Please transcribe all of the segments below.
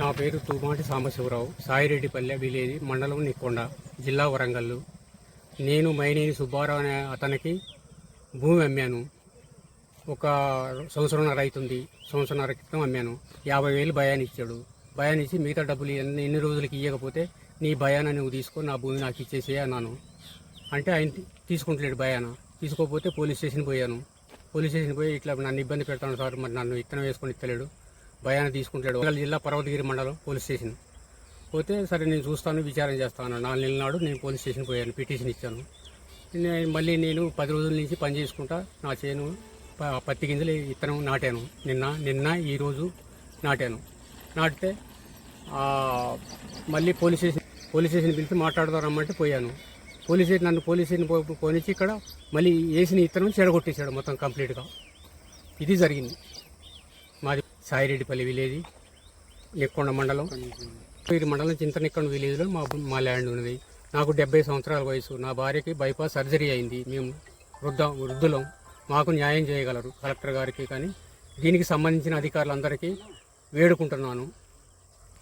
నా పేరు తుమాటి సాంబశివరావు. సాయిరెడ్డిపల్లె విలేజ్ మండలం నిక్కొండ జిల్లా వరంగల్ నేను మైనేని సుబ్బారావు అనే అతనికి భూమి అమ్మాను. ఒక సంవత్సరంన్నర అవుతుంది సంవత్సరంన్నర క్రితం అమ్మాను. యాభై వేలు భయాన్ని ఇచ్చాడు. భయాన్ని ఇచ్చి మిగతా డబ్బులు ఎన్ని ఎన్ని రోజులకి ఇవ్వకపోతే నీ భయాన నువ్వు తీసుకొని నా భూమి నాకు ఇచ్చేసే అన్నాను. అంటే ఆయన తీసుకుంటలేడు భయాన. తీసుకోకపోతే పోలీస్ స్టేషన్ పోయాను. పోలీస్ స్టేషన్ పోయి ఇట్లా నన్ను ఇబ్బంది పెడతాను సార్ మరి నన్ను ఇత్తనం వేసుకొని ఇస్తలేడు భయాన్ని తీసుకుంటాడు. వరంగల్ జిల్లా పర్వతగిరి మండలం పోలీస్ స్టేషన్ పోతే సరే నేను చూస్తాను విచారణ చేస్తాను నాలుగు నెలల నాడు నేను పోలీస్ స్టేషన్ పోయాను పిటిషన్ ఇచ్చాను. నేను మళ్ళీ నేను పది రోజుల నుంచి పని చేసుకుంటా నా చేను పత్తి గింజలు ఇత్తనం నాటాను. నిన్న నిన్న ఈరోజు నాటాను. నాటితే మళ్ళీ పోలీస్ స్టేషన్ పోలీస్ స్టేషన్ పిలిచి మాట్లాడదారమ్మంటే పోయాను. పోలీస్ స్టేషన్ నన్ను పోలీస్ స్టేషన్ పోనిచ్చి ఇక్కడ మళ్ళీ వేసిన ఇత్తనం చెడగొట్టేశాడు మొత్తం కంప్లీట్గా. ఇది జరిగింది. సాయిరెడ్డిపల్లి విలేజ్ ఎక్కొండ మండలం. వీరి మండలం చింతనెక్కొండ విలేజ్లో మా మా ల్యాండ్ ఉన్నది. నాకు డెబ్బై సంవత్సరాల వయసు. నా భార్యకి బైపాస్ సర్జరీ అయింది. మేము వృద్ధ వృద్ధులం. మాకు న్యాయం చేయగలరు కలెక్టర్ గారికి కానీ దీనికి సంబంధించిన అధికారులందరికీ వేడుకుంటున్నాను.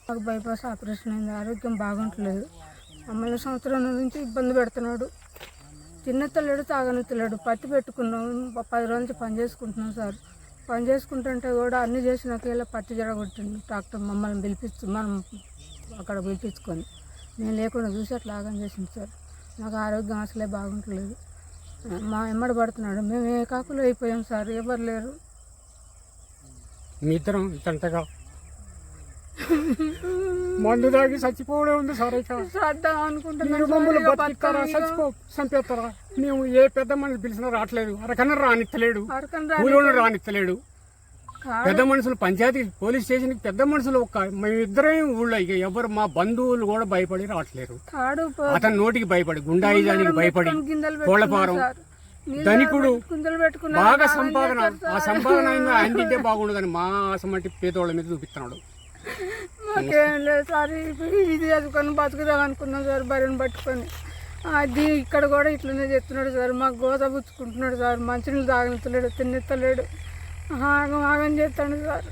నాకు బైపాస్ ఆపరేషన్ అయింది. ఆరోగ్యం బాగుంటలేదు. మమ్మల్ని సంవత్సరం నుంచి ఇబ్బంది పెడుతున్నాడు. తిన్న తల్లుడు తాగని తాగనెత్తలేడు పత్తి పెట్టుకున్నాం. పది రోజుల నుంచి పని చేసుకుంటున్నాం సార్. పని చేసుకుంటుంటే కూడా అన్ని చేసినాక ఇలా పత్తి జరగొట్టింది డాక్టర్ మమ్మల్ని పిలిపించు మనం అక్కడ పిలిపించుకొని. నేను లేకుండా చూసి అట్లా ఆగం చేసింది సార్. నాకు ఆరోగ్యం అసలే బాగుంటలేదు. మా ఎమ్మడి పడుతున్నాడు. మేము ఏ కాకులు అయిపోయాం సార్ ఎవరు లేరు. మీ ఇద్దరం ఇతంతగా? మందు తాగి చచ్చిపోవడం ఉంది సార్ ఇక చేద్దాం మీరు మమ్మల్ని బతికిస్తారా. చచ్చిపో చంపేస్తారా? మేము ఏ పెద్ద మనిషి పిలిచినా రావట్లేదు. అరకన్నా రానిత్తలేడు. అరకం రాని కూలోళ్ళు రానిత్తలేడు. కాదు. పెద్ద మనుషులు పంచాయతీ పోలీస్ స్టేషన్కి పెద్ద మనుషులు ఒక్క మేమిద్దరం ఊళ్ళో. ఇక ఎవరు మా బంధువులు కూడా భయపడి రావట్లేరు తాడు పో- అతని నోటికి భయపడి గుండాయిజానికి భయపడి పెట్టుకొని గింజలు కోళ్ళపారం సార్. ధనికుడు గింజలు బాగా దానం సంపాదన ఆ. సంపాదన ఆయన తింటే బాగుండదని మా అసమంటి పేదోళ్ళ మీద చూపిస్తున్నాడు. మాకేం లేదు సార్ ఇది ఇది చదువుకొని బతుకుదాం అనుకున్నాం సార్ బరిని పట్టుకొని. అది ఇక్కడ కూడా ఇట్లనే చెప్తున్నాడు సార్ మాకు గోత పుచ్చుకుంటున్నాడు సార్ మంచినీళ్ళు తాగనిస్తలేడు తిన్నెత్తలేడు ఆగం ఆగం చేస్తాడు సార్.